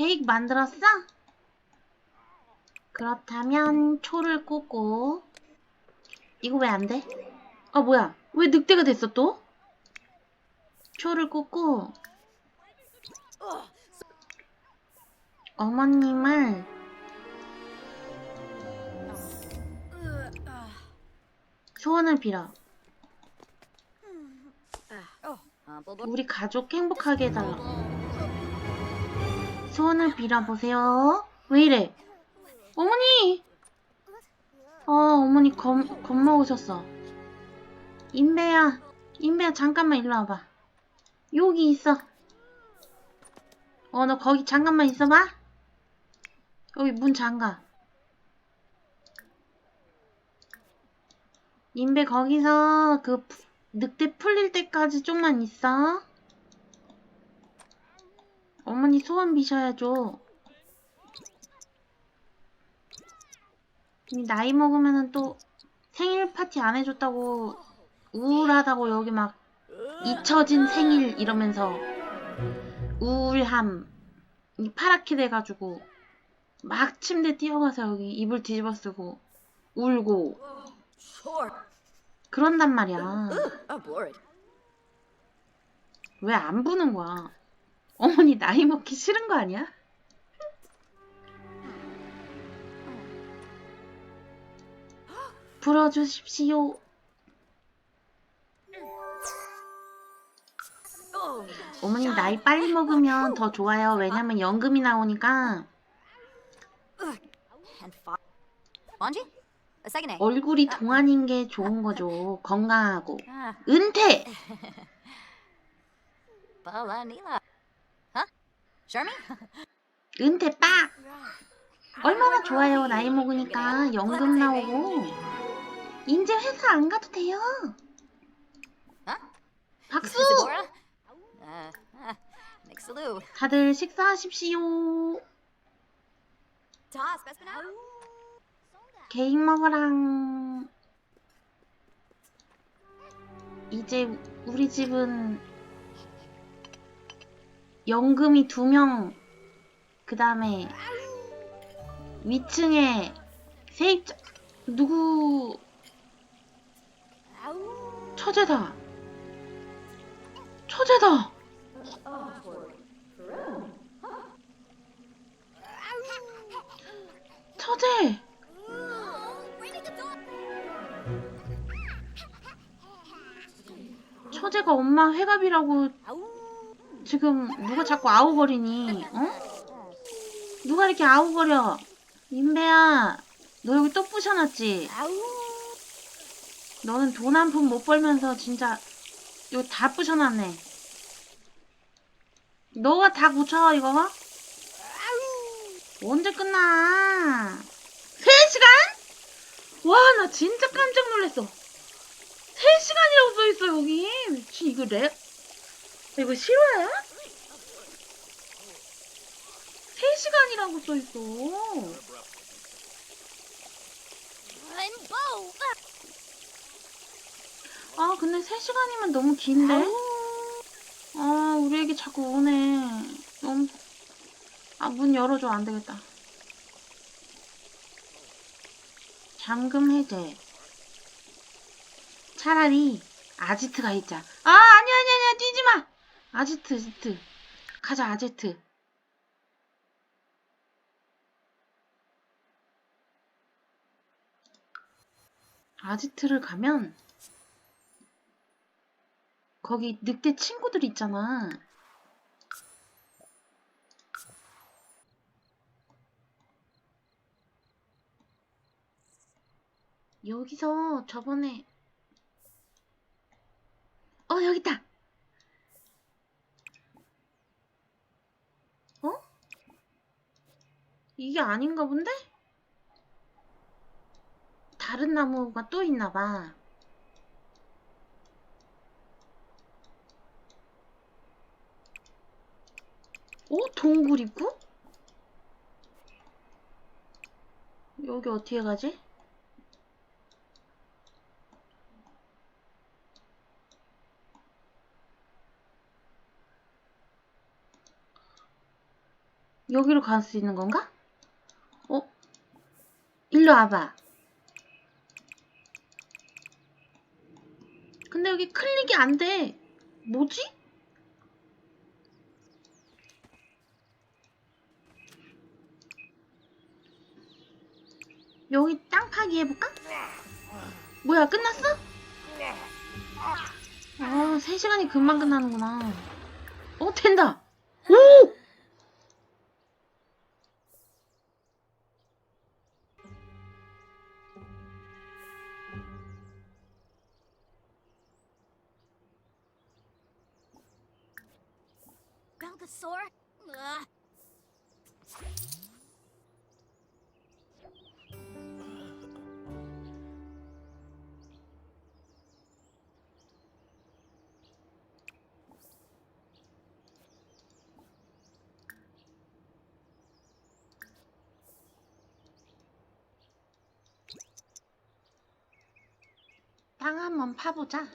케이크 만들었어? 그렇다면 초를 꽂고 이거 왜 안 돼? 아 뭐야 왜 늑대가 됐어 또? 초를 꽂고 어머님을 소원을 빌어 우리 가족 행복하게 해달라 소원을 빌어보세요. 왜 이래? 어머니! 아 어머니 겁, 겁먹으셨어. 인배야 인배야 잠깐만 일로 와봐. 여기 있어. 어 너 거기 잠깐만 있어봐. 여기 문 잠가. 인배 거기서 그 푸- 늑대 풀릴 때까지 좀만 있어 어머니 소원 비셔야죠 이 나이 먹으면은 또 생일 파티 안 해줬다고 우울하다고 여기 막 잊혀진 생일 이러면서 우울함 이 파랗게 돼가지고 막 침대 뛰어가서 여기 이불 뒤집어 쓰고 울고. 그런단 말이야. 왜 안 부는 거야 어머니 나이 먹기 싫은 거 아니야? 불어주십시오. 어머니 나이 빨리 먹으면 더 좋아요 왜냐면 연금이 나오니까. 얼굴이 동안인 게 좋은 거죠 건강하고 은퇴? 은퇴 빡 얼마나 좋아요 나이 먹으니까 연금 나오고 이제 회사 안 가도 돼요? 박수? Uh, uh. 다들 식사하십시오? 케이크 먹으랑 이제 우리 집은 연금이 두 명, 그 다음에 위층에 세입자, 누구, 처제다. 처제다. 처제. 처제가 엄마 회갑이라고 지금 누가 자꾸 아우거리니? 어? 누가 이렇게 아우거려? 인배야, 너 여기 또 부셔놨지? 너는 돈 한 푼 못 벌면서 진짜 이거 다 부셔놨네. 너가 다 고쳐 이거? 언제 끝나? 3시간? 와, 나 진짜 깜짝 놀랐어. 3시간이라고 써있어, 여기. 미친, 이거 랩? 이거 실화야? 3시간이라고 써있어. 아, 근데 3시간이면 너무 긴데? 아, 우리 애기 자꾸 우네. 너무. 아, 문 열어줘. 안 되겠다. 잠금 해제. 차라리 아지트가 있자. 아, 아니야, 아니야, 아니야. 뛰지 마! 아지트, 아지트. 가자, 아지트. 아지트를 가면 거기 늑대 친구들 있잖아. 여기서 저번에 어 여기 있다. 어? 이게 아닌가 본데? 다른 나무가 또 있나 봐. 어? 동굴 입구? 여기 어떻게 가지? 여기로 갈 수 있는 건가? 어? 일로 와봐. 근데 여기 클릭이 안 돼. 뭐지? 여기 땅 파기 해볼까? 뭐야, 끝났어? 아, 3시간이 금방 끝나는구나. 어, 된다! 오! Belgasaur? Ugh. 땅 한번 파보자.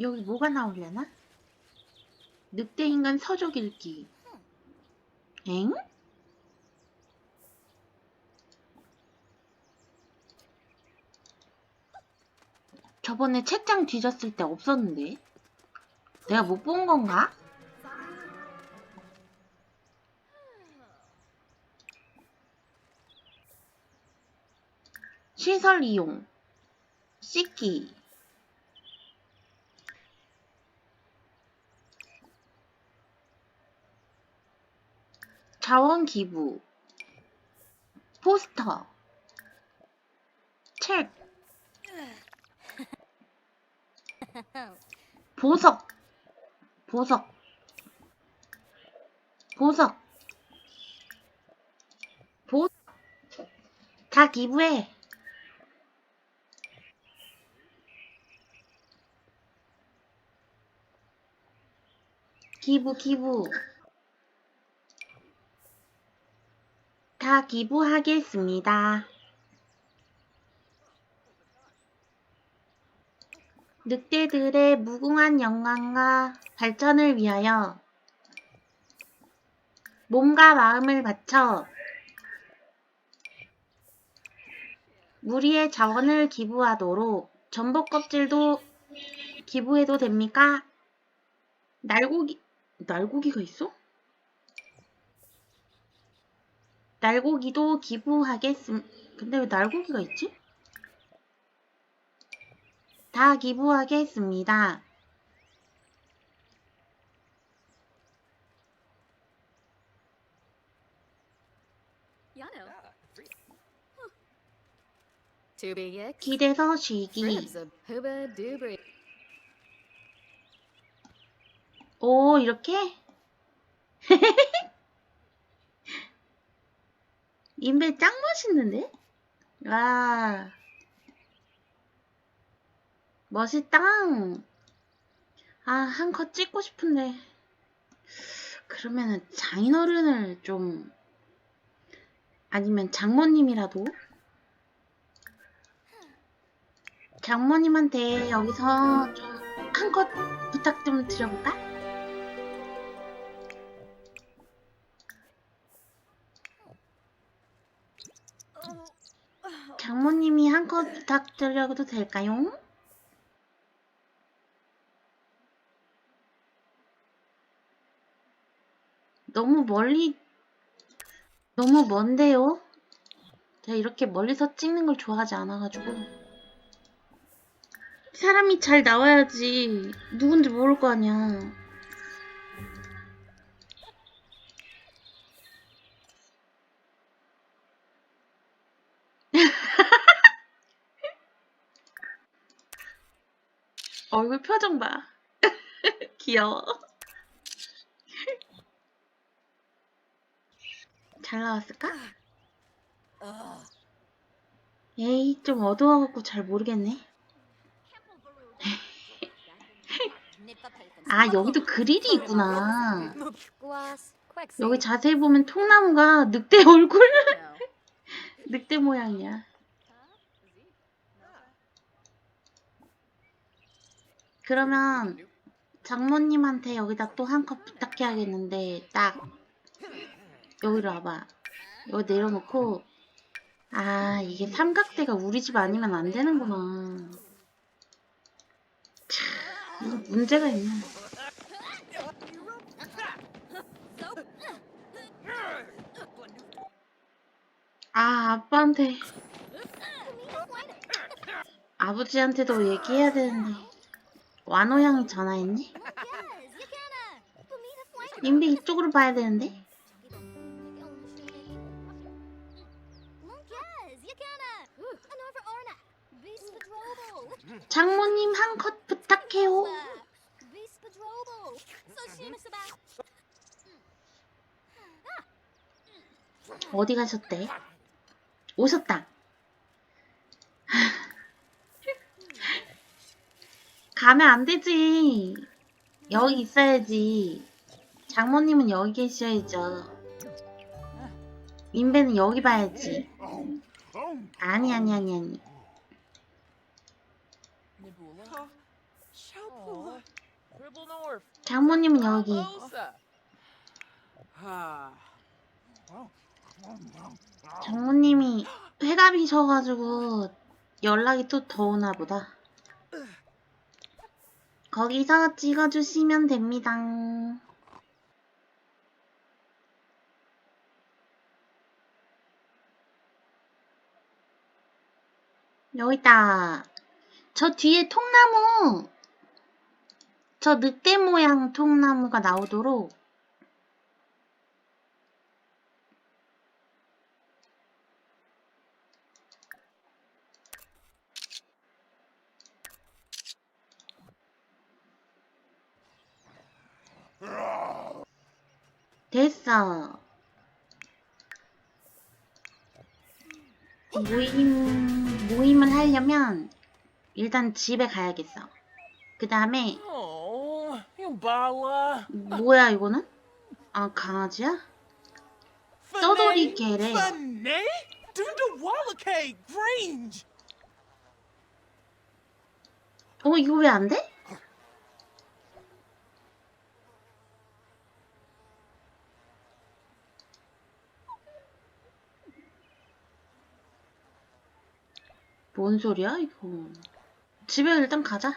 여기 뭐가 나오려나? 늑대인간 서적 읽기. 엥? 저번에 책장 뒤졌을 때 없었는데. 내가 못 본 건가? 시설 이용. 씻기. 자원 기부. 포스터. 책. 보석. 보석. 보석. 보. 다 기부해. 기부, 기부. 다 기부하겠습니다. 늑대들의 무궁한 영광과 발전을 위하여 몸과 마음을 바쳐 무리의 자원을 기부하도록 전복 껍질도 기부해도 됩니까? 날고기, 날고기가 있어? 날고기도 기부하겠음. 근데 왜 날고기가 있지? 다 기부하겠습니다. 길에서 쉬기. 오, 이렇게? 인베 짱 멋있는데? 와. 멋있다. 아, 한 컷 찍고 싶은데. 그러면은 장인어른을 좀, 아니면 장모님이라도? 장모님한테 여기서 좀 한 컷 부탁 좀 드려볼까? 장모님이 한 컷 부탁드려도 될까요? 너무 멀리, 너무 먼데요? 제가 이렇게 멀리서 찍는 걸 좋아하지 않아가지고. 사람이 잘 나와야지. 누군지 모를 거 아니야. 얼굴 표정 봐. 귀여워. 잘 나왔을까? 에이, 좀 어두워갖고 잘 모르겠네. 아, 여기도 그릴이 있구나. 여기 자세히 보면 통나무가 늑대 얼굴? 늑대 모양이야. 그러면 장모님한테 여기다 또 한 컵 부탁해야겠는데 딱 여기로 와봐. 여기 내려놓고 아 이게 삼각대가 우리 집 아니면 안 되는구나. 참 이거 문제가 있네. 아 아빠한테 아버지한테도 얘기해야 되는데 완호 형이 전화했니? 인비 이쪽으로 봐야 되는데 장모님 한 컷 부탁해요. 어디 가셨대? 오셨다. 가면 안 되지. 여기 있어야지. 장모님은 여기 계셔야죠. 민배는 여기 봐야지. 아니 아니 아니 아니. 장모님은 여기. 장모님이 회갑이셔가지고 연락이 또 더 오나 보다. 거기서 찍어주시면 됩니다. 여기 있다. 저 뒤에 통나무, 저 늑대 모양 통나무가 나오도록 됐어. 모임, 모임을 하려면 일단 집에 가야겠어. 그 다음에, Yumbala. 뭐야, 이거는? 아, 강아지야? 떠돌이 개래. 어, 이거 왜 안 돼? 뭔 소리야, 이거. 집에 일단 가자.